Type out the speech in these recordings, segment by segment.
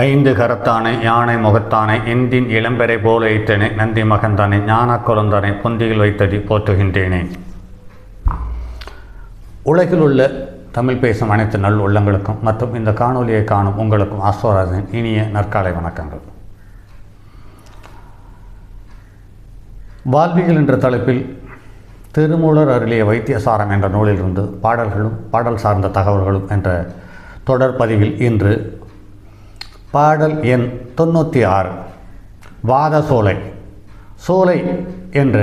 ஐந்து கரத்தானை யானை முகத்தானை எந்தின் இளம்பெறை போல வைத்தனை நந்தி மகந்தானை ஞான குழந்தானை பொந்தியில் வைத்தடி போற்றுகின்றேனே. உலகில் உள்ள தமிழ் பேசும் அனைத்து நல் உள்ளங்களுக்கும் மற்றும் இந்த காணொலியை காணும் உங்களுக்கும் ஆஸ்வராஜன் இனிய நற்காலை வணக்கங்கள். வாழ்வியல் என்ற தலைப்பில் திருமூலர் அருளிய வைத்தியசாரம் என்ற நூலிலிருந்து பாடல்களும் பாடல் சார்ந்த தகவல்களும் என்ற தொடர் பதிவில் இன்று பாடல் எண் தொண்ணூற்றி ஆறு வாத சோலை. சோலை என்ற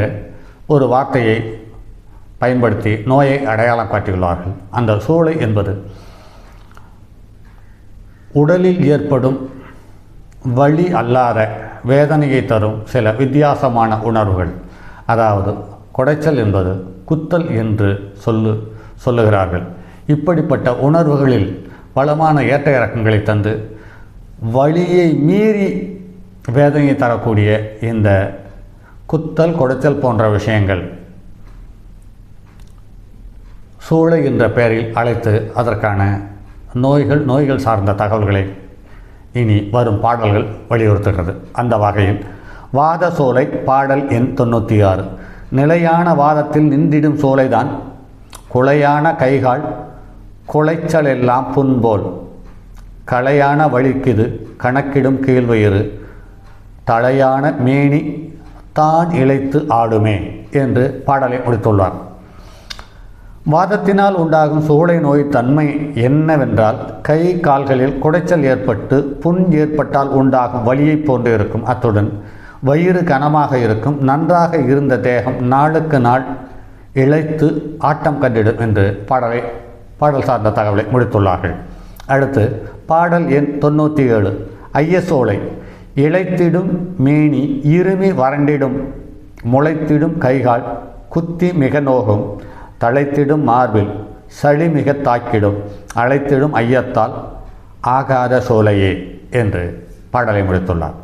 ஒரு வார்த்தையை பயன்படுத்தி நோயை அடையாளம் காட்டியுள்ளார்கள். அந்த சோலை என்பது உடலில் ஏற்படும் வழி அல்லாத வேதனையை தரும் சில வித்தியாசமான உணர்வுகள். அதாவது குடைச்சல் என்பது குத்தல் என்று சொல்லு சொல்லுகிறார்கள். இப்படிப்பட்ட உணர்வுகளில் வளமான ஏற்ற இறக்கங்களை தந்து வழியை மீறி வேதனையை தரக்கூடிய இந்த குத்தல் கொடுத்தல் போன்ற விஷயங்கள் சூளை என்ற பெயரில் அழைத்து அதற்கான நோய்கள் நோய்கள் சார்ந்த தகவல்களை இனி வரும் பாடல்கள் வலியுறுத்துகிறது. அந்த வகையில் வாத சோலை பாடல் எண் தொண்ணூற்றி ஆறு நிலையான வாதத்தில் நின்றிடும் சோலைதான் குலையான கைகால் குலைச்சலெல்லாம் புண்போல். களையான வழிக்குது கணக்கிடும் கீழ்வயிறு தலையான மேனி தான் இழைத்து ஆடுமே என்று பாடலை முடித்துள்ளார். வாதத்தினால் உண்டாகும் சூளை நோய் தன்மை என்னவென்றால் கை கால்களில் குடைச்சல் ஏற்பட்டு புண் ஏற்பட்டால் உண்டாகும் வலியை போன்று இருக்கும். அத்துடன் வயிறு கனமாக இருக்கும். நன்றாக இருந்த தேகம் நாளுக்கு நாள் இழைத்து ஆட்டம் கண்டிடும் என்று பாடலை பாடல் சார்ந்த தகவலை முடித்துள்ளார்கள். அடுத்து பாடல் எண் தொண்ணூற்றி ஏழு ஐயசோலை. இழைத்திடும் மேனி இருமி வறண்டிடும். முளைத்திடும் கைகால் குத்தி மிக நோகும். தழைத்திடும் மார்பில் சளி மிக தாக்கிடும். அழைத்திடும் ஐயத்தால் ஆகாத சோலையே என்று பாடலை முடித்துள்ளார்.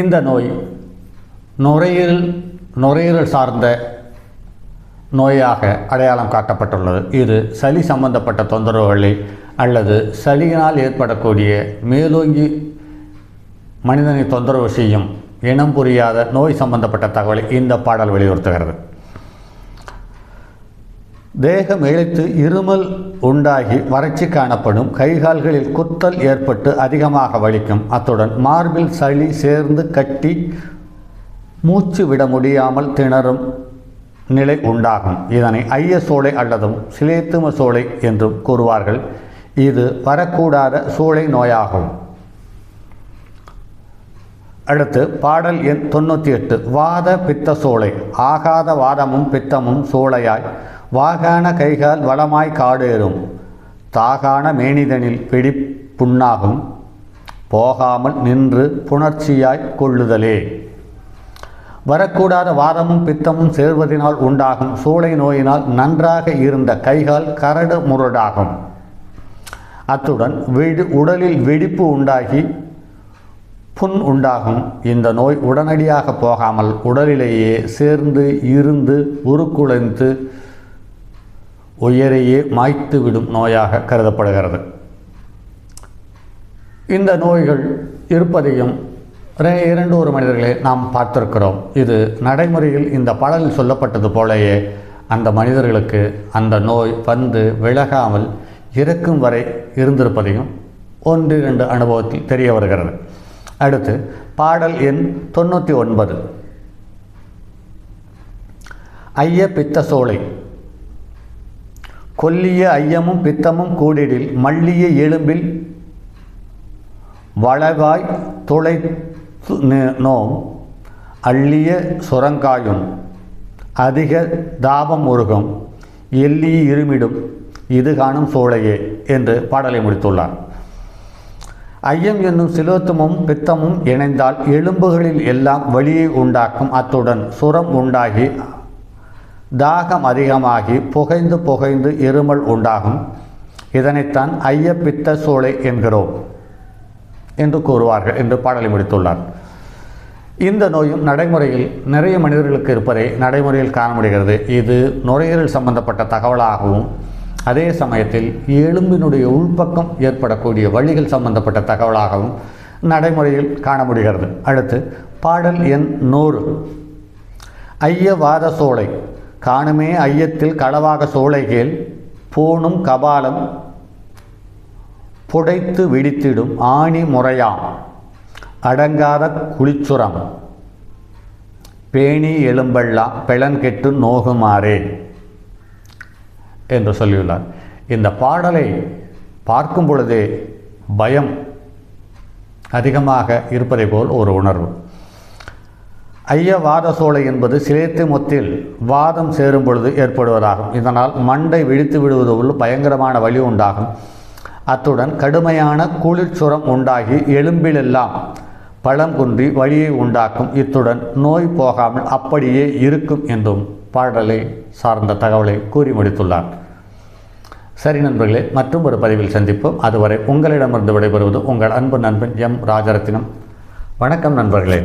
இந்த நோய் நுரையீரல் நுரையீரல் சார்ந்த நோயாக அடையாளம் காட்டப்பட்டுள்ளது. இது சளி சம்பந்தப்பட்ட தொந்தரவுகளில் அல்லது சளியினால் ஏற்படக்கூடிய மேலோங்கி மனிதனை தொந்தரவு செய்யும் இனம் புரியாத நோய் சம்பந்தப்பட்ட தகவலை இந்த பாடல் வலியுறுத்துகிறது. தேகம் இழைத்து இருமல் உண்டாகி வறட்சி காணப்படும். கைகால்களில் குத்தல் ஏற்பட்டு அதிகமாக வலிக்கும். அத்துடன் மார்பில் சளி சேர்ந்து கட்டி மூச்சு விட முடியாமல் திணறும் நிலை உண்டாகும். இதனை ஐய சோலை அல்லதும் சிலேத்தும சோலை என்றும் கூறுவார்கள். இது வரக்கூடாத சோலை நோயாகும். அடுத்து பாடல் எண் தொண்ணூற்றி எட்டு வாத பித்த சோலை. ஆகாத வாதமும் பித்தமும் சோலையாய் வாகான கைகால் வளமாய் காடேறும். தாகான மேனிதனில் பிடி புண்ணாகும் போகாமல் நின்று புணர்ச்சியாய் கொள்ளுதலே. வரக்கூடாத வாதமும் பித்தமும் சேர்வதினால் உண்டாகும் சூளை நோயினால் நன்றாக இருந்த கைகால் கரடு முரடாகும். அத்துடன் வெடி உடலில் வெடிப்பு உண்டாகி புண் உண்டாகும். இந்த நோய் உடனடியாக போகாமல் உடலிலேயே சேர்ந்து இருந்து உருக்குலைந்து உயரையே மாய்த்துவிடும் நோயாக கருதப்படுகிறது. இந்த நோய்கள் இருப்பதையும் இரண்டு ஒரு மனிதர்களை நாம் பார்த்திருக்கிறோம். இது நடைமுறையில் இந்த பாடலில் சொல்லப்பட்டது போலயே அந்த மனிதர்களுக்கு அந்த நோய் வந்து விலகாமல் இறக்கும் வரை இருந்திருப்பதையும் ஒன்று இரண்டு அனுபவத்தில் தெரிய வருகிறது. அடுத்து பாடல் எண் தொண்ணூற்றி ஒன்பது. ஐய பித்த சோலை. கொல்லிய ஐயமும் பித்தமும் கூடிடில் மல்லிய எலும்பில் வளவாய் துளை நோம் அள்ளிய சுரங்காயும் அதிக தாபம் உருகும் எல்லி இருமிடும் இது காணும் சோழையே என்று பாடலை முடித்துள்ளார். ஐயம் என்னும் சிலோத்தமும் பித்தமும் இணைந்தால் எலும்புகளில் எல்லாம் வழியை உண்டாக்கும் அத்துடன் சுரம் உண்டாகி தாகம் அதிகமாகி புகைந்து புகைந்து இருமல் உண்டாகும். இதனைத்தான் ஐயப்பித்த சோலை என்கிறோம். என்று கூறுவார்கள் என்று பாடலை முடித்துள்ளார். இந்த நோயும் நடைமுறையில் நிறைய மனிதர்களுக்கு இருப்பதை நடைமுறையில் காண முடிகிறது. இது நுரையீரல் சம்பந்தப்பட்ட தகவலாகவும் அதே சமயத்தில் எலும்பினுடைய உள்பக்கம் ஏற்படக்கூடிய வழிகள் சம்பந்தப்பட்ட தகவலாகவும் நடைமுறையில் காண முடிகிறது. அடுத்து பாடல் எண் நூறு. ஐயவாத சோலை. காணுமே ஐயத்தில் களவாக சோலைகேல் பூணும் கபாலம் புடைத்து விடித்திடும் ஆணி முறையாம். அடங்காத குளிச்சுரம். பேணி எலும்பெல்லாம் பிளன்கெட்டு நோகுமாறே என்று சொல்லியுள்ளார். இந்த பாடலை பார்க்கும் பொழுதே பயம் அதிகமாக இருப்பதை போல் ஒரு உணர்வு. ஐய வாத சோலை என்பது சிலேத்து மொத்தில் வாதம் சேரும் பொழுது ஏற்படுவதாகும். இதனால் மண்டை விழித்து விடுவதோடு பயங்கரமான வழி உண்டாகும். அத்துடன் கடுமையான குளிர்ச்சுரம் உண்டாகி எலும்பிலெல்லாம் பழம் குன்றி வழியை உண்டாக்கும். இத்துடன் நோய் போகாமல் அப்படியே இருக்கும் என்றும் பாடலை சார்ந்த தகவலை கூறி முடித்துள்ளார். சரி நண்பர்களே மற்றும் ஒரு பதிவில் சந்திப்போம். அதுவரை உங்களிடமிருந்து விடைபெறுவது உங்கள் அன்பு நண்பன் எம். ராஜரத்தினம். வணக்கம் நண்பர்களே.